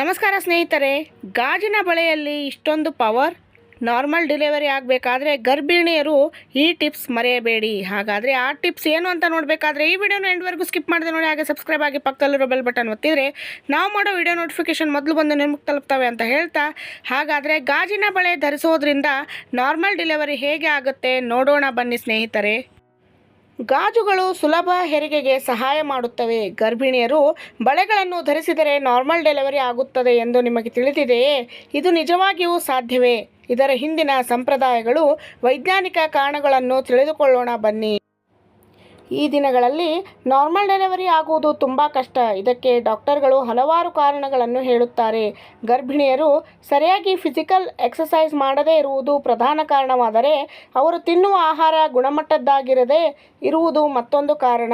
ನಮಸ್ಕಾರ ಸ್ನೇಹಿತರೆ, ಗಾಜಿನ ಬಳೆಯಲ್ಲಿ ಇಷ್ಟೊಂದು ಪವರ್ ನಾರ್ಮಲ್ ಡೆಲಿವರಿ ಆಗಬೇಕಾದ್ರೆ ಗರ್ಭಿಣಿಯರು ಈ ಟಿಪ್ಸ್ ಮರೆಯಬೇಡಿ. ಹಾಗಾದರೆ ಆ ಟಿಪ್ಸ್ ಏನು ಅಂತ ನೋಡಬೇಕಾದ್ರೆ ಈ ವಿಡಿಯೋನ ಎಂಡ್ವರೆಗೂ ಸ್ಕಿಪ್ ಮಾಡಿದೆ ನೋಡಿ, ಹಾಗೆ ಸಬ್ಸ್ಕ್ರೈಬ್ ಆಗಿ ಪಕ್ಕದಲ್ಲಿರೋ ಬೆಲ್ ಬಟನ್ ಒತ್ತಿದರೆ ನಾವು ಮಾಡೋ ವಿಡಿಯೋ ನೋಟಿಫಿಕೇಶನ್ ಮೊದಲು ಬಂದು ನಿಮಗೆ ತಲುಪ್ತವೆ ಅಂತ ಹೇಳ್ತಾ, ಹಾಗಾದರೆ ಗಾಜಿನ ಬಳೆ ಧರಿಸೋದ್ರಿಂದ ನಾರ್ಮಲ್ ಡೆಲಿವರಿ ಹೇಗೆ ಆಗುತ್ತೆ ನೋಡೋಣ ಬನ್ನಿ ಸ್ನೇಹಿತರೆ. ಗಾಜುಗಳು ಸುಲಭ ಹೆರಿಗೆಗೆ ಸಹಾಯ ಮಾಡುತ್ತವೆ. ಗರ್ಭಿಣಿಯರು ಬಳೆಗಳನ್ನು ಧರಿಸಿದರೆ ನಾರ್ಮಲ್ ಡೆಲಿವರಿ ಆಗುತ್ತದೆ ಎಂದು ನಿಮಗೆ ತಿಳಿದಿದೆಯೇ? ಇದು ನಿಜವಾಗಿಯೂ ಸಾಧ್ಯವೇ? ಇದರ ಹಿಂದಿನ ಸಂಪ್ರದಾಯಗಳು ವೈಜ್ಞಾನಿಕ ಕಾರಣಗಳನ್ನು ತಿಳಿದುಕೊಳ್ಳೋಣ ಬನ್ನಿ. ಈ ದಿನಗಳಲ್ಲಿ ನಾರ್ಮಲ್ ಡೆಲಿವರಿ ಆಗುವುದು ತುಂಬ ಕಷ್ಟ. ಇದಕ್ಕೆ ಡಾಕ್ಟರ್ಗಳು ಹಲವಾರು ಕಾರಣಗಳನ್ನು ಹೇಳುತ್ತಾರೆ. ಗರ್ಭಿಣಿಯರು ಸರಿಯಾಗಿ ಫಿಸಿಕಲ್ ಎಕ್ಸಸೈಸ್ ಮಾಡದೇ ಇರುವುದು ಪ್ರಧಾನ ಕಾರಣವಾದರೆ ಅವರು ತಿನ್ನುವ ಆಹಾರ ಗುಣಮಟ್ಟದ್ದಾಗಿರದೇ ಇರುವುದು ಮತ್ತೊಂದು ಕಾರಣ.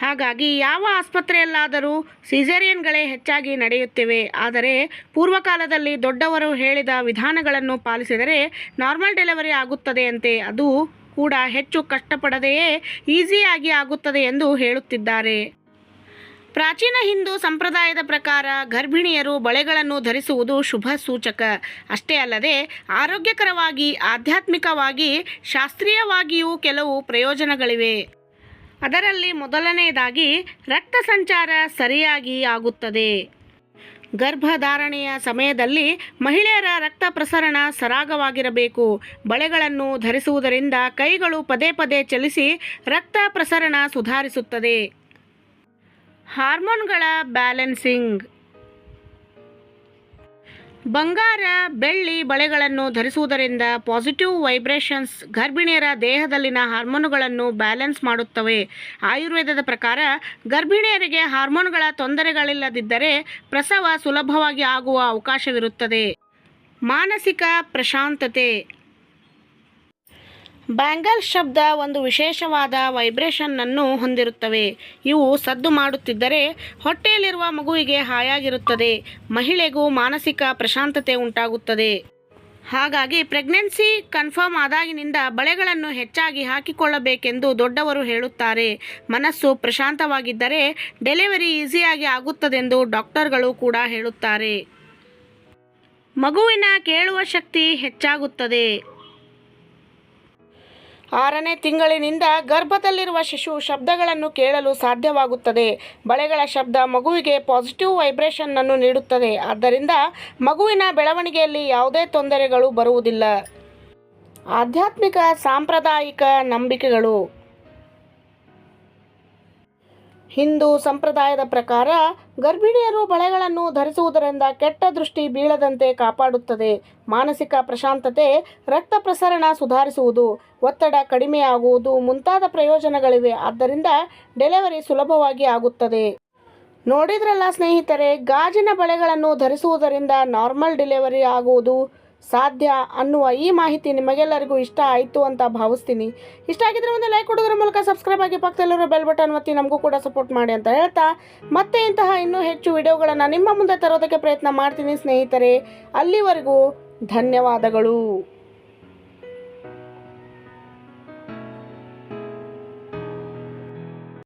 ಹಾಗಾಗಿ ಯಾವ ಆಸ್ಪತ್ರೆಯಲ್ಲಾದರೂ ಸಿಸೇರಿಯನ್ಗಳೇ ಹೆಚ್ಚಾಗಿ ನಡೆಯುತ್ತಿವೆ. ಆದರೆ ಪೂರ್ವಕಾಲದಲ್ಲಿ ದೊಡ್ಡವರು ಹೇಳಿದ ವಿಧಾನಗಳನ್ನು ಪಾಲಿಸಿದರೆ ನಾರ್ಮಲ್ ಡೆಲಿವರಿ ಆಗುತ್ತದೆಯಂತೆ. ಅದು ಕೂಡ ಹೆಚ್ಚು ಕಷ್ಟಪಡದೆಯೇ ಈಸಿಯಾಗಿ ಆಗುತ್ತದೆ ಎಂದು ಹೇಳುತ್ತಿದ್ದಾರೆ. ಪ್ರಾಚೀನ ಹಿಂದೂ ಸಂಪ್ರದಾಯದ ಪ್ರಕಾರ ಗರ್ಭಿಣಿಯರು ಬಳೆಗಳನ್ನು ಧರಿಸುವುದು ಶುಭ ಸೂಚಕ. ಅಷ್ಟೇ ಅಲ್ಲದೆ ಆರೋಗ್ಯಕರವಾಗಿ, ಆಧ್ಯಾತ್ಮಿಕವಾಗಿ, ಶಾಸ್ತ್ರೀಯವಾಗಿಯೂ ಕೆಲವು ಪ್ರಯೋಜನಗಳಿವೆ. ಅದರಲ್ಲಿ ಮೊದಲನೆಯದಾಗಿ ರಕ್ತ ಸಂಚಾರ ಸರಿಯಾಗಿ ಆಗುತ್ತದೆ. ಗರ್ಭಧಾರಣೆಯ ಸಮಯದಲ್ಲಿ ಮಹಿಳೆಯರ ರಕ್ತ ಪ್ರಸರಣ ಸರಾಗವಾಗಿರಬೇಕು. ಬಳೆಗಳನ್ನು ಧರಿಸುವುದರಿಂದ ಕೈಗಳು ಪದೇ ಪದೇ ಚಲಿಸಿ ರಕ್ತ ಪ್ರಸರಣ ಸುಧಾರಿಸುತ್ತದೆ. ಹಾರ್ಮೋನ್ಗಳ ಬ್ಯಾಲೆನ್ಸಿಂಗ್ ಬಂಗಾರ, ಬೆಳ್ಳಿ ಬಳೆಗಳನ್ನು ಧರಿಸುವುದರಿಂದ ಪಾಸಿಟಿವ್ ವೈಬ್ರೇಷನ್ಸ್ ಗರ್ಭಿಣಿಯರ ದೇಹದಲ್ಲಿನ ಹಾರ್ಮೋನುಗಳನ್ನು ಬ್ಯಾಲೆನ್ಸ್ ಮಾಡುತ್ತವೆ. ಆಯುರ್ವೇದದ ಪ್ರಕಾರ ಗರ್ಭಿಣಿಯರಿಗೆ ಹಾರ್ಮೋನುಗಳ ತೊಂದರೆಗಳಿಲ್ಲದಿದ್ದರೆ ಪ್ರಸವ ಸುಲಭವಾಗಿ ಆಗುವ ಅವಕಾಶವಿರುತ್ತದೆ. ಮಾನಸಿಕ ಪ್ರಶಾಂತತೆ. ಬ್ಯಾಂಗಲ್ ಶಬ್ದ ಒಂದು ವಿಶೇಷವಾದ ವೈಬ್ರೇಷನ್ನನ್ನು ಹೊಂದಿರುತ್ತವೆ. ಇವು ಸದ್ದು ಮಾಡುತ್ತಿದ್ದರೆ ಹೊಟ್ಟೆಯಲ್ಲಿರುವ ಮಗುವಿಗೆ ಹಾಯಾಗಿರುತ್ತದೆ. ಮಹಿಳೆಗೂ ಮಾನಸಿಕ ಪ್ರಶಾಂತತೆ ಉಂಟಾಗುತ್ತದೆ. ಹಾಗಾಗಿ ಪ್ರೆಗ್ನೆನ್ಸಿ ಕನ್ಫರ್ಮ್ ಆದಾಗಿನಿಂದ ಬಳೆಗಳನ್ನು ಹೆಚ್ಚಾಗಿ ಹಾಕಿಕೊಳ್ಳಬೇಕೆಂದು ದೊಡ್ಡವರು ಹೇಳುತ್ತಾರೆ. ಮನಸ್ಸು ಪ್ರಶಾಂತವಾಗಿದ್ದರೆ ಡೆಲಿವರಿ ಈಸಿಯಾಗಿ ಆಗುತ್ತದೆಂದು ಡಾಕ್ಟರ್ಗಳು ಕೂಡ ಹೇಳುತ್ತಾರೆ. ಮಗುವಿನ ಕೇಳುವ ಶಕ್ತಿ ಹೆಚ್ಚಾಗುತ್ತದೆ. ಆರನೇ ತಿಂಗಳಿನಿಂದ ಗರ್ಭದಲ್ಲಿರುವ ಶಿಶು ಶಬ್ದಗಳನ್ನು ಕೇಳಲು ಸಾಧ್ಯವಾಗುತ್ತದೆ. ಬಳೆಗಳ ಶಬ್ದ ಮಗುವಿಗೆ ಪಾಸಿಟಿವ್ ವೈಬ್ರೇಷನ್ನನ್ನು ನೀಡುತ್ತದೆ. ಆದ್ದರಿಂದ ಮಗುವಿನ ಬೆಳವಣಿಗೆಯಲ್ಲಿ ಯಾವುದೇ ತೊಂದರೆಗಳು ಬರುವುದಿಲ್ಲ. ಆಧ್ಯಾತ್ಮಿಕ ಸಾಂಪ್ರದಾಯಿಕ ನಂಬಿಕೆಗಳು. ಹಿಂದೂ ಸಂಪ್ರದಾಯದ ಪ್ರಕಾರ ಗರ್ಭಿಣಿಯರು ಬಳೆಗಳನ್ನು ಧರಿಸುವುದರಿಂದ ಕೆಟ್ಟ ದೃಷ್ಟಿ ಬೀಳದಂತೆ ಕಾಪಾಡುತ್ತದೆ. ಮಾನಸಿಕ ಪ್ರಶಾಂತತೆ, ರಕ್ತ ಪ್ರಸರಣ ಸುಧಾರಿಸುವುದು, ಒತ್ತಡ ಕಡಿಮೆಯಾಗುವುದು ಮುಂತಾದ ಪ್ರಯೋಜನಗಳಿವೆ. ಆದ್ದರಿಂದ ಡೆಲಿವರಿ ಸುಲಭವಾಗಿ ಆಗುತ್ತದೆ. ನೋಡಿದ್ರಲ್ಲ ಸ್ನೇಹಿತರೆ, ಗಾಜಿನ ಬಳೆಗಳನ್ನು ಧರಿಸುವುದರಿಂದ ನಾರ್ಮಲ್ ಡೆಲಿವರಿ ಆಗುವುದು ಸಾಧ್ಯ ಅನ್ನುವ ಈ ಮಾಹಿತಿ ನಿಮಗೆಲ್ಲರಿಗೂ ಇಷ್ಟ ಆಯಿತು ಅಂತ ಭಾವಿಸ್ತೀನಿ. ಇಷ್ಟ ಆಗಿದ್ರೆ ಒಂದು ಲೈಕ್ ಕೊಡೋದ್ರ ಮೂಲಕ ಸಬ್ಸ್ಕ್ರೈಬ್ ಆಗಿ ಪಕ್ಕದಲ್ಲಿರೋ ಬೆಲ್ ಬಟನ್ ಒತ್ತಿ ನಮಗೂ ಕೂಡ ಸಪೋರ್ಟ್ ಮಾಡಿ ಅಂತ ಹೇಳ್ತಾ, ಮತ್ತೆ ಇಂತಹ ಇನ್ನೂ ಹೆಚ್ಚು ವಿಡಿಯೋಗಳನ್ನು ನಿಮ್ಮ ಮುಂದೆ ತರೋದಕ್ಕೆ ಪ್ರಯತ್ನ ಮಾಡ್ತೀನಿ ಸ್ನೇಹಿತರೆ. ಅಲ್ಲಿವರೆಗೂ ಧನ್ಯವಾದಗಳು.